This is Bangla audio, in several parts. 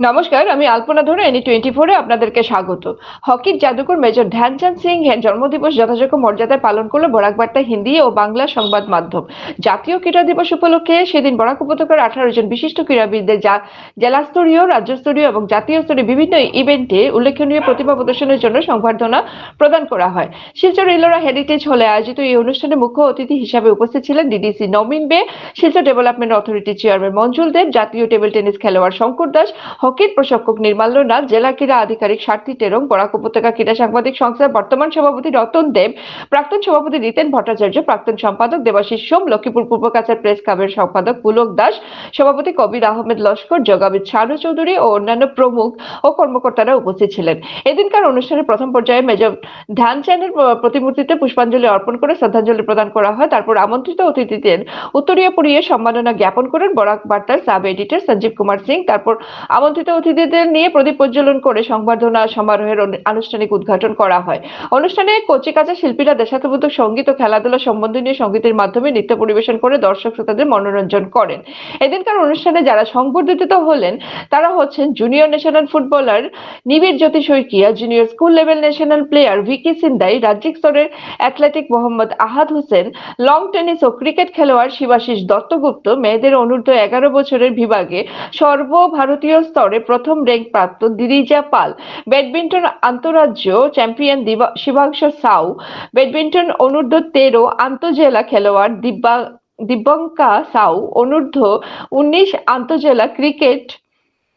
নমস্কার, আমি আলপনা ধরে এনি টোয়েন্টি ফোরে আপনাদেরকে স্বাগত। হকির জাদুকর মেজর ধ্যানচাঁদ সিং এর জন্মদিবস যথাযোগ্য মর্যাদায় পালন করল বরাক বার্তা হিন্দি ও বাংলা সংবাদ মাধ্যম। জাতীয় ক্রীড়া দিবস উপলক্ষে সেদিন বরাক উপত্যকার আঠারো জন বিশিষ্ট ক্রীড়াবিদদের জেলাস্তরীয়, রাজ্যস্তরীয় এবং জাতীয় স্তরে বিভিন্ন ইভেন্টে উল্লেখনীয় প্রতিভা প্রদর্শনের জন্য সংবর্ধনা প্রদান করা হয়। শিলচর ইলোরা হেরিটেজ হলে আয়োজিত এই অনুষ্ঠানে মুখ্য অতিথি হিসাবে উপস্থিত ছিলেন ডিডিসি নমিন বে, Silchar development authority chairman Manjul Dev, জাতীয় টেবিল টেনিস খেলোয়াড় শঙ্কর দাস হকির প্রশিক্ষক নির্মাল্য নাথ, জেলা ক্রীড়া আধিকারিক স্বার্থী টেরং, বরাক উপত্যকা ক্রীড়া সাংবাদিক সংস্থার বর্তমান সভাপতি রতন দেব, প্রাক্তন সভাপতি রিতেন ভট্টাচার্য, প্রাক্তন সম্পাদক দেবাশিস সোম, লক্ষ্মীপুর পূর্ব কাছার প্রেস ক্লাবের সম্পাদক পুলক দাস, সভাপতি কবির আহমেদ লস্কর জগাবিদ শানু চৌধুরী ও অন্যান্য প্রমুখ ও কর্মকর্তারা উপস্থিত ছিলেন। এদিনকার অনুষ্ঠানের প্রথম পর্যায়ে মেজর ধ্যানচাঁদের প্রতিমূর্তিতে পুষ্পাঞ্জলি অর্পণ করে শ্রদ্ধাঞ্জলি প্রদান করা হয়। তারপর আমন্ত্রিত অতিথিদের উত্তরীয় পুরিয়ে সম্মাননা জ্ঞাপন করেন বরাক বার্তার সাব এডিটর সঞ্জীব কুমার সিং। তারপর আমন্ত্রিত অতিথিদের নিয়ে প্রদীপ প্রজ্বলন করে সংবর্ধনা সমারোহের আনুষ্ঠানিক উদ্ঘাটন করা হয়। অনুষ্ঠানে কচিকাচা শিল্পীরা দেশাত্মবোধক সংগীত ও খেলাধুলা সম্বন্ধনীয় সঙ্গীতের মাধ্যমে নৃত্য পরিবেশন করে দর্শক শ্রোতাদের মনোরঞ্জন করেন। এদিনকার অনুষ্ঠানে যারা সংবর্ধিত হলেন, তারা হচ্ছেন junior national footballer Nibir Jyoti Saikia junior school level national player Vicky Sindai, রাজ্যিক স্তরের athletic Mohammad Ahad Hossain long tennis ও ক্রিকেট খেলোয়াড় শিবাশিস দত্তগুপ্ত, মেয়েদের অনূর্ধ্ব এগারো বছরের বিভাগে সর্বভারতীয় স্তরে প্রথম র্যাঙ্ক প্রাপ্ত দিরিজা পাল। ব্যাডমিন্টন আন্তরাজ্য চ্যাম্পিয়ন শিবাংশু সাউ। ব্যাডমিন্টন অনূর্ধ্ব তেরো আন্তজেলা খেলোয়াড় দিব্যা দিব্যঙ্কা সাউ। অনূর্ধ্ব উনিশ আন্তজেলা ক্রিকেট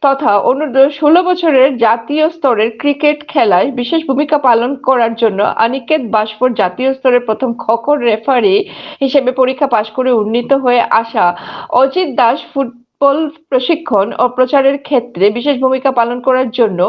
তথা অনূর্ধ্ব ষোলো বছরের জাতীয় স্তরের ক্রিকেট খেলায় বিশেষ ভূমিকা পালন করার জন্য অনিকেত বাসফোর জাতীয় স্তরের প্রথম খকর রেফারি হিসেবে পরীক্ষা পাশ করে উন্নীত হয়ে আসা অজিত দাস ফুটবল প্রশিক্ষণ ও প্রচারের ক্ষেত্রে বিশেষ ভূমিকা পালন করার জন্য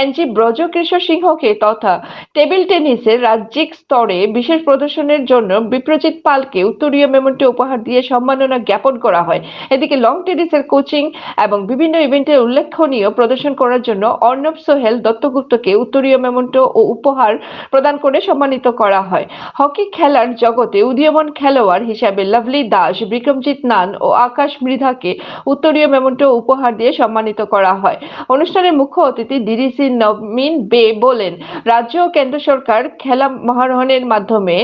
এনজি ব্রজকৃষ্ণ সিংহকে তথা টেবিল টেনিসের রাজ্যিক স্তরে বিশেষ প্রদর্শনের জন্য বিপ্রজিৎ পালকে উত্তরীয় মেমন্টে উপহার দিয়ে সম্মাননা জ্ঞাপন করা হয়। এদিকে লং টেনিসের কোচিং এবং বিভিন্ন ইভেন্টে উল্লেখনীয় প্রদর্শন করার জন্য অর্ণব সোহেল দত্তগুপ্তকে উত্তরীয় মেমন্টো ও উপহার প্রদান করে সম্মানিত করা হয়। হকি খেলার জগতে উদীয়মান খেলোয়াড় হিসাবে লাভলি দাস, বিক্রমজিৎ নান ও আকাশ মৃধাকে উত্তরীয় মেমন্টো উপহার দিয়ে সম্মানিত করা হয়। অনুষ্ঠানের মুখ্য অতিথি ডিডিসি নমিন বে বলেন, রাজ্য ও কেন্দ্র সরকার খেলা মহারহণের মাধ্যমে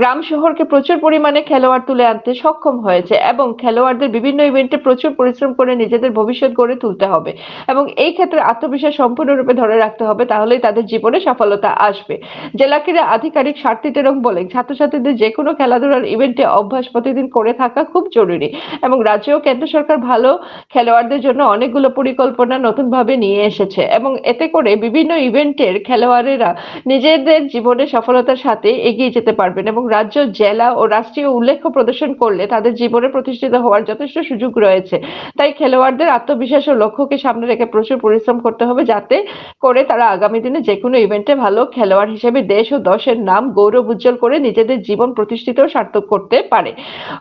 গ্রাম শহরকে প্রচুর পরিমাণে খেলোয়াড় তুলে আনতে সক্ষম হয়েছে এবং খেলোয়াড়দের বিভিন্ন ইভেন্টে প্রচুর পরিশ্রম করে নিজেদের ভবিষ্যৎ গড়ে তুলতে হবে এবং এই ক্ষেত্রে আত্মবিশ্বাস সম্পূর্ণরূপে ধরে রাখতে হবে, তাহলেই তাদের জীবনে সফলতা আসবে। জেলা ক্রীড়া আধিকারিক স্বার্থী তেরং বলেন, ছাত্রছাত্রীদের যে কোনো খেলাধুলার ইভেন্টে অভ্যাস প্রতিদিন করে থাকা খুব জরুরি এবং রাজ্য ও কেন্দ্র সরকার ভালো খেলোয়াড়দের জন্য অনেকগুলো পরিকল্পনা নতুনভাবে নিয়ে এসেছে এবং এতে করে বিভিন্ন ইভেন্টের খেলোয়াড়েরা নিজেদের জীবনে সফলতার সাথে এগিয়ে যেতে পারবেন এবং রাজ্য, জেলা ও রাষ্ট্রীয় উল্লেখ্য প্রদর্শন করলে তাদের জীবনে প্রতিষ্ঠিত হওয়ার যথেষ্ট সুযোগ রয়েছে। তাই খেলোয়াড়দের আত্মবিশ্বাস ও লক্ষ্যকে সামনে রেখে প্রচুর পরিশ্রম করতে হবে যাতে করে তারা আগামী দিনে যে কোনো ইভেন্টে ভালো খেলোয়াড় হিসেবে দেশ ও দশের নাম গৌরব উজ্জ্বল করে নিজেদের জীবন প্রতিষ্ঠিত সার্থক করতে পারে।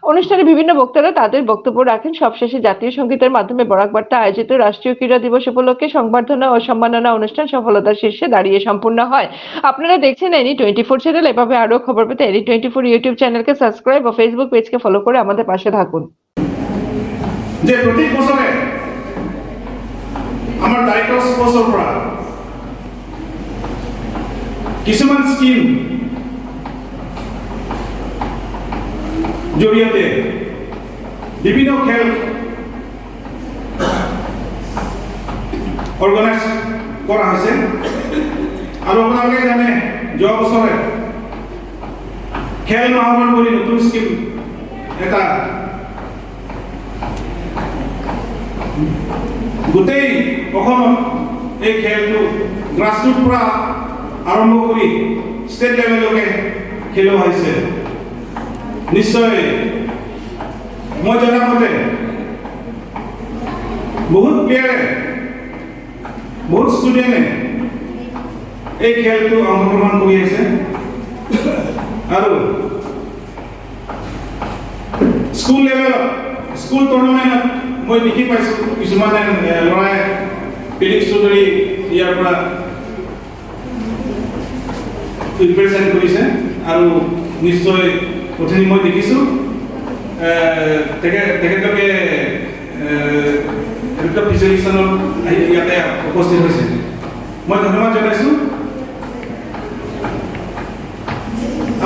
অনুষ্ঠানে বিভিন্ন বক্তারা তাদের বক্তব্য রাখেন। সবশেষে জাতীয় সঙ্গীতের মাধ্যমে বরাক বার্তা আয়োজিত রাষ্ট্রীয় ক্রীড়া দিবস উপলক্ষে সংবর্ধনা ও সম্মাননা অনুষ্ঠান সফলতার শীর্ষে দাঁড়িয়ে সম্পূর্ণ হয়। আপনারা দেখছেন এনি টোয়েন্টি ফোর চ্যানেল এভাবে আরও খবর পেতে এনি টোয়েন্টি ফোর ইউটিউব চ্যানেলকে সাবস্ক্রাইব ও ফেসবুক পেজকে ফলো করে আমাদের পাশে থাকুন। যে প্ৰতি বছৰে আমাৰ দায়িত্ব স্পষ্টৰ পৰা কিছুমান স্কিম জৰিয়তে বিভিন্ন খেল অৰ্গেনাইজ কৰা হৈছে আৰু আপোনালোকে জানে যোৱা বছৰে খেল মাহৰণ কৰি নতুন স্কিম এটা গোটেই অসমত এই খেলটো গ্ৰাছৰুট পৰা আৰম্ভ কৰি ষ্টেট লেভেললৈকে খেলোৱা হৈছে। নিশ্চয় মই জনামতে বহুত প্লেয়াৰে বহুত ষ্টুডেণ্টে এই খেলটো অংশগ্ৰহণ কৰি আছে। আৰু স্কুল লেভেলত স্কুল টুৰ্ণামেণ্টত মই দেখি পাইছোঁ কিছুমানে ল'ৰাই ফিলিক্স চৌধুৰী ইয়াৰ পৰা ৰিপ্ৰেজেণ্ট কৰিছে আৰু নিশ্চয় অথনি মই দেখিছোঁ। তেখেত তেখেতলোকে এ, হেলিকপ্টাৰ ইয়াতে উপস্থিত হৈছে। মই ধন্যবাদ জনাইছোঁ।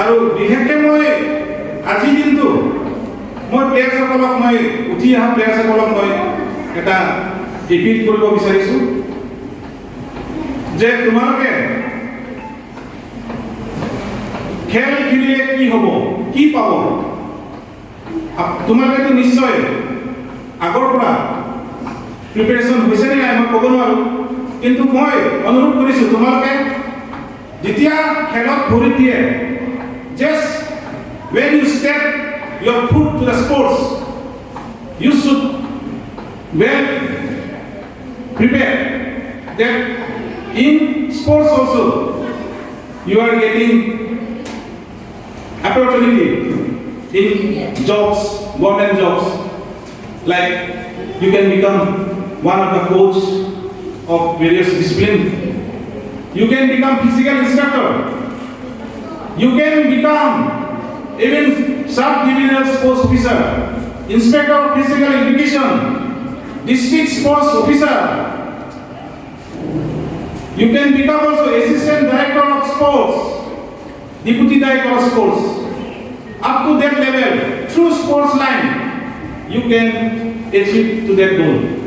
আৰু বিশেষকৈ মই আজিৰ দিনটো মই প্লেয়াৰ্ছসকলক মই উঠি অহা প্লেয়াৰ্ছসকলক মই এটা ৰিপিট কৰিব বিচাৰিছোঁ যে তোমালোকে খেল খেলিলে কি হ'ব কি পাব? তোমালোকেতো নিশ্চয় আগৰ পৰা প্ৰিপেৰেশ্যন হৈছে নে নাই মই ক'ব নোৱাৰোঁ কিন্তু মই অনুৰোধ কৰিছোঁ তোমালোকে যেতিয়া খেলত ভৰি দিয়ে just when you step your foot to the sports you should well prepare that in sports also you are getting opportunity in jobs, government jobs. Like you can become one of the coach of various discipline. You can become physical instructor. You can become even sub-divisional sports officer, inspector of physical education, district sports officer, you can become also assistant director of sports, deputy director of sports. Up to that level, through sports line, you can achieve to that goal.